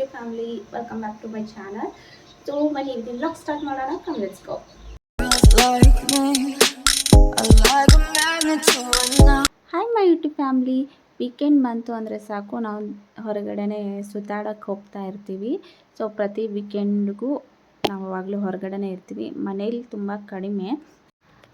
YouTube family welcome back to my channel so ಬನ್ನಿ ಇದು blog start ಮಾಡೋಣ come let's go. Hi my YouTube family weekend ಬಂತು ಅಂದರೆ ಸಾಕು. ನಾವು ಹೊರಗಡೆನೇ ಸುತ್ತಾಡೋಕ್ಕೆ ಹೋಗ್ತಾ ಇರ್ತೀವಿ. ಸೊ ಪ್ರತಿ ವೀಕೆಂಡ್ಗೂ ನಾವು ಯಾವಾಗಲೂ ಹೊರಗಡೆನೇ ಇರ್ತೀವಿ. ಮನೇಲಿ ತುಂಬ ಕಡಿಮೆ.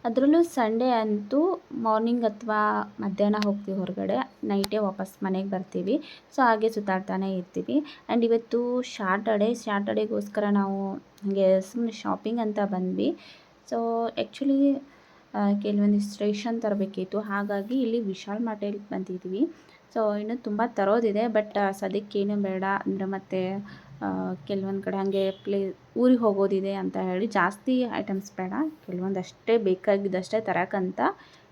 ಅದರಲ್ಲೂ ಸಂಡೇ ಅಂತೂ ಮಾರ್ನಿಂಗ್ ಅಥವಾ ಮಧ್ಯಾಹ್ನ ಹೋಗ್ತೀವಿ ಹೊರಗಡೆ. ನೈಟೇ ವಾಪಸ್ ಮನೆಗೆ ಬರ್ತೀವಿ. ಸೊ ಹಾಗೆ ಸುತ್ತಾಡ್ತಾನೆ ಇರ್ತೀವಿ. ಆ್ಯಂಡ್ ಇವತ್ತು ಶಾರ್ಟಡೇ ಸ್ಯಾಟರ್ಡೇಗೋಸ್ಕರ ನಾವು ಹಾಗೆ ಸುಮ್ಮನೆ ಶಾಪಿಂಗ್ ಅಂತ ಬಂದ್ವಿ. ಸೊ ಆ್ಯಕ್ಚುಲಿ ಕೆಲವೊಂದಿಷ್ಟು ರೇಷನ್ ತರಬೇಕಿತ್ತು. ಹಾಗಾಗಿ ಇಲ್ಲಿ ವಿಶಾಲ್ ಮಾರ್ಟೆಲ್ ಬಂದಿದ್ವಿ. ಸೊ ಇನ್ನು ತುಂಬ ತರೋದಿದೆ. ಬಟ್ ಸದ್ಯಕ್ಕೇನು ಬೇಡ ಅಂದರೆ ಮತ್ತೆ ಕೆಲವೊಂದು ಕಡೆ ಹಾಗೆ ಪ್ಲೇ ಊರಿಗೆ ಹೋಗೋದಿದೆ ಅಂತ ಹೇಳಿ ಜಾಸ್ತಿ ಐಟಮ್ಸ್ ಬೇಡ. ಕೆಲವೊಂದಷ್ಟೇ ಬೇಕಾಗಿದ್ದಷ್ಟೇ ತರಕಂತ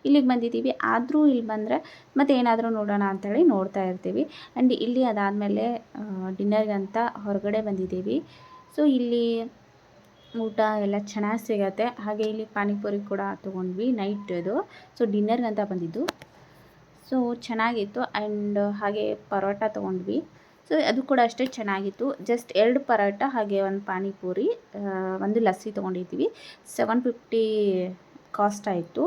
ಇಲ್ಲಿಗೆ ಬಂದಿದ್ದೀವಿ. ಆದರೂ ಇಲ್ಲಿ ಬಂದರೆ ಮತ್ತೆ ಏನಾದರೂ ನೋಡೋಣ ಅಂಥೇಳಿ ನೋಡ್ತಾ ಇರ್ತೀವಿ. ಆ್ಯಂಡ್ ಇಲ್ಲಿ ಅದಾದಮೇಲೆ ಡಿನ್ನರ್ಗಂತ ಹೊರಗಡೆ ಬಂದಿದ್ದೀವಿ. ಸೊ ಇಲ್ಲಿ ಊಟ ಎಲ್ಲ ಚೆನ್ನಾಗಿ ಸಿಗತ್ತೆ. ಹಾಗೆ ಇಲ್ಲಿ ಪಾನಿಪುರಿ ಕೂಡ ತೊಗೊಂಡ್ವಿ ನೈಟ್ ಇದು ಸೊ ಡಿನ್ನರ್ಗಂತ ಬಂದಿದ್ದು. ಸೊ ಚೆನ್ನಾಗಿತ್ತು. ಆ್ಯಂಡ್ ಹಾಗೆ ಪರೋಟ ತೊಗೊಂಡ್ವಿ. ಸೊ ಅದು ಕೂಡ ಅಷ್ಟೇ ಚೆನ್ನಾಗಿತ್ತು. ಜಸ್ಟ್ ಎರಡು ಪರೋಟ ಹಾಗೆ ಒಂದು ಪಾನಿಪುರಿ ಒಂದು ಲಸ್ಸಿ ತೊಗೊಂಡಿದ್ವಿ ಸೆವೆನ್ ಫಿಫ್ಟಿ ಕಾಸ್ಟ್ ಆಯಿತು.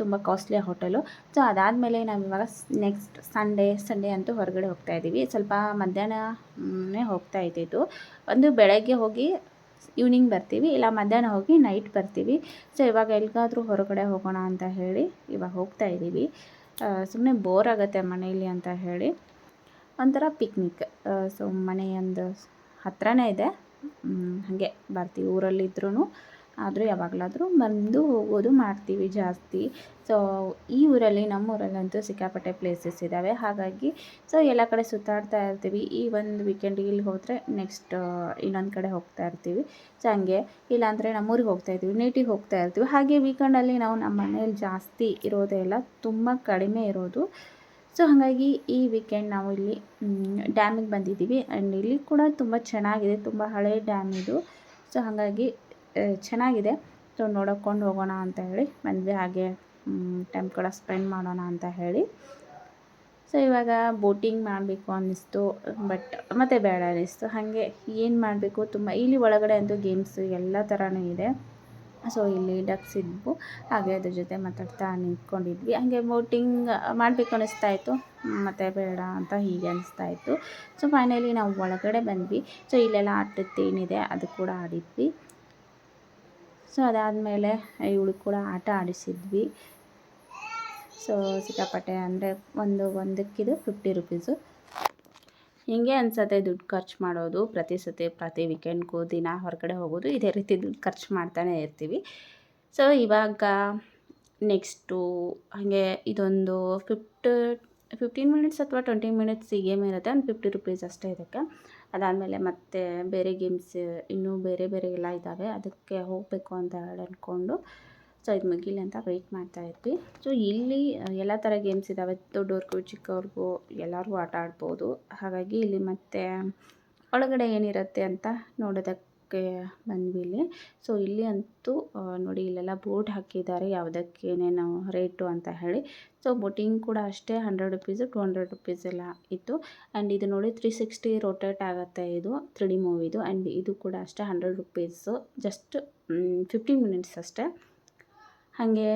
ತುಂಬ ಕಾಸ್ಟ್ಲಿ ಹೋಟೆಲು ಸೊ ಅದಾದಮೇಲೆ ನಾವು ಇವಾಗ ನೆಕ್ಸ್ಟ್ ಸಂಡೇ ಸಂಡೇ ಅಂತೂ ಹೊರಗಡೆ ಹೋಗ್ತಾ ಇದ್ದೀವಿ. ಸ್ವಲ್ಪ ಮಧ್ಯಾಹ್ನನೇ ಹೋಗ್ತಾ ಇದ್ದಿದ್ದು. ಒಂದು ಬೆಳಗ್ಗೆ ಹೋಗಿ ಈವ್ನಿಂಗ್ ಬರ್ತೀವಿ. ಇಲ್ಲ, ಮಧ್ಯಾಹ್ನ ಹೋಗಿ ನೈಟ್ ಬರ್ತೀವಿ. ಸೊ ಇವಾಗ ಎಲ್ಲಿಗಾದರೂ ಹೊರಗಡೆ ಹೋಗೋಣ ಅಂತ ಹೇಳಿ ಇವಾಗ ಹೋಗ್ತಾ ಇದ್ದೀವಿ. ಸುಮ್ಮನೆ ಬೋರ್ ಆಗುತ್ತೆ ಮನೆಯಲ್ಲಿ ಅಂತ ಹೇಳಿ. ಒಂಥರ ಪಿಕ್ನಿಕ್ ಸೊ ಮನೆಯೊಂದು ಹತ್ರನೇ ಇದೆ. ಹಾಗೆ ಬರ್ತೀವಿ ಊರಲ್ಲಿದ್ರೂ ಆದರೂ ಯಾವಾಗಲಾದರೂ ಬಂದು ಹೋಗೋದು ಮಾಡ್ತೀವಿ ಜಾಸ್ತಿ. ಸೊ ಈ ಊರಲ್ಲಿ ನಮ್ಮ ಊರಲ್ಲಂತೂ ಸಿಕ್ಕಾಪಟ್ಟೆ ಪ್ಲೇಸಸ್ ಇದ್ದಾವೆ ಹಾಗಾಗಿ ಸೊ ಎಲ್ಲ ಕಡೆ ಸುತ್ತಾಡ್ತಾ ಇರ್ತೀವಿ. ಈ ಒಂದು ವೀಕೆಂಡಿಗೆ ಇಲ್ಲಿ ಹೋದರೆ ನೆಕ್ಸ್ಟ್ ಇನ್ನೊಂದು ಕಡೆ ಹೋಗ್ತಾ ಇರ್ತೀವಿ. ಸೊ ಹಂಗೆ. ಇಲ್ಲಾಂದರೆ ನಮ್ಮೂರಿಗೆ ಹೋಗ್ತಾ ಇರ್ತೀವಿ. ನೇಟಿಗೆ ಹೋಗ್ತಾ ಇರ್ತೀವಿ. ಹಾಗೆ ವೀಕೆಂಡಲ್ಲಿ ನಾವು ನಮ್ಮ ಮನೇಲಿ ಜಾಸ್ತಿ ಇರೋದೇ ಇಲ್ಲ. ತುಂಬ ಕಡಿಮೆ ಇರೋದು. ಸೊ ಹಾಗಾಗಿ ಈ ವೀಕೆಂಡ್ ನಾವು ಇಲ್ಲಿ ಡ್ಯಾಮಿಗೆ ಬಂದಿದ್ದೀವಿ. ಆ್ಯಂಡ್ ಇಲ್ಲಿ ಕೂಡ ತುಂಬ ಚೆನ್ನಾಗಿದೆ. ತುಂಬ ಹಳೆ ಡ್ಯಾಮ್ ಇದು. ಸೊ ಹಾಗಾಗಿ ಚೆನ್ನಾಗಿದೆ. ಸೊ ನೋಡಿಕೊಂಡು ಹೋಗೋಣ ಅಂತ ಹೇಳಿ ಬಂದ್ವಿ ಹಾಗೆ ಟೈಮ್ ಕೂಡ ಸ್ಪೆಂಡ್ ಮಾಡೋಣ ಅಂತ ಹೇಳಿ. ಸೊ ಇವಾಗ ಬೋಟಿಂಗ್ ಮಾಡಬೇಕು ಅನ್ನಿಸ್ತು. ಬಟ್ ಮತ್ತೆ ಬೇಡ ಅನ್ನಿಸ್ತು. ಹಾಗೆ ಏನು ಮಾಡಬೇಕು? ತುಂಬ, ಇಲ್ಲಿ ಒಳಗಡೆ ಅಂತೂ ಗೇಮ್ಸ್ ಎಲ್ಲ ಥರನೂ ಇದೆ. ಸೊ ಇಲ್ಲಿ ಡಕ್ಸ್ ಇದ್ವು. ಹಾಗೆ ಅದ್ರ ಜೊತೆ ಮಾತಾಡ್ತಾ ನಿಂತ್ಕೊಂಡಿದ್ವಿ. ಹಾಗೆ ಬೋಟಿಂಗ್ ಮಾಡಬೇಕು ಅನ್ನಿಸ್ತಾ ಇತ್ತು. ಮತ್ತು ಬೇಡ ಅಂತ ಹೀಗೆ ಅನಿಸ್ತಾ ಇತ್ತು. ಸೊ ಫೈನಲಿ ನಾವು ಒಳಗಡೆ ಬಂದ್ವಿ. ಸೊ ಇಲ್ಲೆಲ್ಲ ಆಟದ್ದೇನಿದೆ ಅದು ಕೂಡ ಆಡಿದ್ವಿ. ಸೊ ಅದಾದಮೇಲೆ ಇವಳು ಕೂಡ ಆಟ ಆಡಿಸಿದ್ವಿ. ಸೊ ಸಿಕ್ಕಾಪಟ್ಟೆ ಅಂದರೆ ಒಂದು, ಒಂದಕ್ಕಿದು ಫಿಫ್ಟಿ ರುಪೀಸು ಹೀಗೆ ಅನ್ಸತ್ತೆ ದುಡ್ಡು ಖರ್ಚು ಮಾಡೋದು, ಪ್ರತಿ ಸತಿ, ಪ್ರತಿ ವೀಕೆಂಡ್ಗೂ ದಿನ ಹೊರಗಡೆ ಹೋಗೋದು, ಇದೇ ರೀತಿ ದುಡ್ಡು ಖರ್ಚು ಮಾಡ್ತಾನೆ ಇರ್ತೀವಿ. ಸೊ ಇವಾಗ ನೆಕ್ಸ್ಟು ಹಾಗೆ ಇದೊಂದು ಫಿಫ್ಟ್ ಫಿಫ್ಟೀನ್ ಮಿನಿಟ್ಸ್ ಅಥವಾ ಟ್ವೆಂಟಿ ಮಿನಿಟ್ಸ್ ಈ ಗೇಮ್ ಇರುತ್ತೆ, ಒಂದು ಫಿಫ್ಟಿ ರುಪೀಸ್ ಅಷ್ಟೇ ಇದಕ್ಕೆ. ಅದಾದಮೇಲೆ ಮತ್ತೆ ಬೇರೆ ಗೇಮ್ಸ್ ಇನ್ನೂ ಬೇರೆ ಬೇರೆ ಎಲ್ಲ ಇದ್ದಾವೆ ಅದಕ್ಕೆ ಹೋಗಬೇಕು ಅಂತ ಹೇಳಿ ಅಂದ್ಕೊಂಡು ಸೊ ಇದು ಮುಗಿಲಿ ಅಂತ ವೆಯ್ಟ್ ಮಾಡ್ತಾ ಇದ್ವಿ. ಸೊ ಇಲ್ಲಿ ಎಲ್ಲ ಥರ ಗೇಮ್ಸ್ ಇದ್ದಾವೆ ದೊಡ್ಡವ್ರಿಗೂ ಚಿಕ್ಕವ್ರಿಗೂ, ಎಲ್ಲರಿಗೂ ಆಟ ಆಡ್ಬೋದು. ಹಾಗಾಗಿ ಇಲ್ಲಿ ಮತ್ತೆ ಒಳಗಡೆ ಏನಿರುತ್ತೆ ಅಂತ ನೋಡೋದಕ್ಕೆ ಬಂದ್ವಿ ಇಲ್ಲಿ. ಸೊ ಇಲ್ಲಿ ಅಂತೂ ನೋಡಿ ಇಲ್ಲೆಲ್ಲ ಬೋರ್ಡ್ ಹಾಕಿದ್ದಾರೆ. ಯಾವುದಕ್ಕೆ ಏನೇನು ರೇಟು ಅಂತ ಹೇಳಿ. ಸೊ ಬೋಟಿಂಗ್ ಕೂಡ ಅಷ್ಟೇ hundred rupees two hundred rupees ಎಲ್ಲ ಇತ್ತು. ಆ್ಯಂಡ್ ಇದು ನೋಡಿ ತ್ರೀ ಸಿಕ್ಸ್ಟಿ ರೊಟೇಟ್ ಆಗುತ್ತೆ ಇದು ತ್ರೀ ಡಿ ಮೂವಿದು ಆ್ಯಂಡ್ ಇದು ಕೂಡ ಅಷ್ಟೇ hundred rupees just fifteen minutes ಅಷ್ಟೇ. ಹಾಗೆ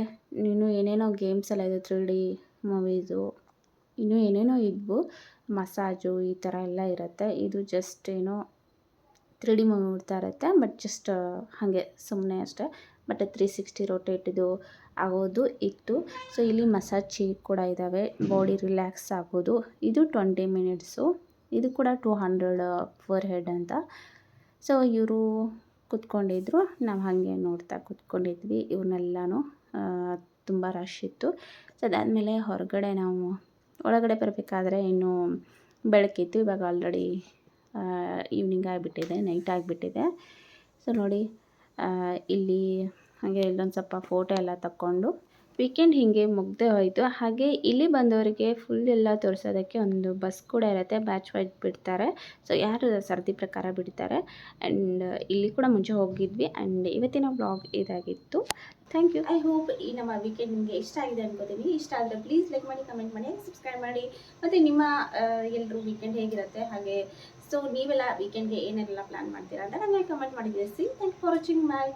ಇನ್ನೂ ಏನೇನೋ ಗೇಮ್ಸ್ ಎಲ್ಲ ಇದೆ ತ್ರೀ ಡಿ ಮೂವೀಸು ಇನ್ನೂ ಏನೇನೋ ಇದ್ವು. ಮಸಾಜು ಈ ಥರ ಎಲ್ಲ ಇರುತ್ತೆ. ಇದು ಜಸ್ಟ್ ಏನೋ ತ್ರೀ ಡಿ ಮೂವಿ ನೋಡ್ತಾ ಇರುತ್ತೆ ಬಟ್ ಜಸ್ಟ್ ಹಾಗೆ ಸುಮ್ಮನೆ ಅಷ್ಟೇ. ಬಟ್ ತ್ರೀ ಸಿಕ್ಸ್ಟಿ ರೊಟೇಟಿದು ಆಗೋದು ಇತ್ತು. ಸೊ ಇಲ್ಲಿ ಮಸಾಜ್ ಚೇರ್ ಕೂಡ ಇದ್ದಾವೆ ಬಾಡಿ ರಿಲ್ಯಾಕ್ಸ್ ಆಗೋದು. ಇದು ಟ್ವೆಂಟಿ ಮಿನಿಟ್ಸು ಇದು ಕೂಡ ಟೂ ಹಂಡ್ರೆಡ್ ಪರ್ ಹೆಡ್ ಅಂತ. ಸೊ ಇವರು ಕುತ್ಕೊಂಡಿದ್ರು. ನಾವು ಹಾಗೆ ನೋಡ್ತಾ ಕುತ್ಕೊಂಡಿದ್ವಿ. ಇವನ್ನೆಲ್ಲನೂ ತುಂಬ ರಶ್ ಇತ್ತು. ಸೊ ಅದಾದಮೇಲೆ ಹೊರಗಡೆ ನಾವು, ಒಳಗಡೆ ಬರಬೇಕಾದ್ರೆ ಇನ್ನೂ ಬೆಳಕಿತ್ತು ಇವಾಗ ಆಲ್ರೆಡಿ ಈವ್ನಿಂಗ್ ಆಗಿಬಿಟ್ಟಿದೆ ನೈಟ್ ಆಗಿಬಿಟ್ಟಿದೆ. ಸೊ ನೋಡಿ ಇಲ್ಲಿ ಹಾಗೆ ಇಲ್ಲೊಂದು ಸ್ವಲ್ಪ ಫೋಟೋ ಎಲ್ಲ ತಕ್ಕೊಂಡು ವೀಕೆಂಡ್ ಹೀಗೆ ಮುಗ್ದೇ ಹೋಯಿತು. ಹಾಗೆ ಇಲ್ಲಿ ಬಂದವರಿಗೆ ಫುಲ್ ಎಲ್ಲ ತೋರಿಸೋದಕ್ಕೆ ಒಂದು ಬಸ್ ಕೂಡ ಇರುತ್ತೆ. ಬ್ಯಾಚ್ ವೈಟ್ ಬಿಡ್ತಾರೆ. ಸೊ ಯಾರು ಸರದಿ ಪ್ರಕಾರ ಬಿಡ್ತಾರೆ. ಆ್ಯಂಡ್ ಇಲ್ಲಿ ಕೂಡ ಮುಂಚೆ ಹೋಗಿದ್ವಿ. ಆ್ಯಂಡ್ ಇವತ್ತಿನ ಬ್ಲಾಗ್ ಇದಾಗಿತ್ತು. ಥ್ಯಾಂಕ್ ಯು ಐ ಹೋಪ್ ಈ ನಮ್ಮ ವೀಕೆಂಡ್ ನಿಮಗೆ ಇಷ್ಟ ಆಗಿದೆ ಅನ್ಕೋತೀನಿ. ಇಷ್ಟ ಆದರೆ ಪ್ಲೀಸ್ ಲೈಕ್ ಮಾಡಿ ಕಮೆಂಟ್ ಮಾಡಿ ಸಬ್ಸ್ಕ್ರೈಬ್ ಮಾಡಿ. ಮತ್ತು ನಿಮ್ಮ ಎಲ್ಲರೂ ವೀಕೆಂಡ್ ಹೇಗಿರುತ್ತೆ? ಹಾಗೆ ಸೊ ನೀವೆಲ್ಲ ವೀಕೆಂಡ್ಗೆ ಏನೆಲ್ಲ ಪ್ಲ್ಯಾನ್ ಮಾಡ್ತೀರಾ ಅಂತ ನನಗೆ ಕಮೆಂಟ್ ಮಾಡಿ see thank for watching bye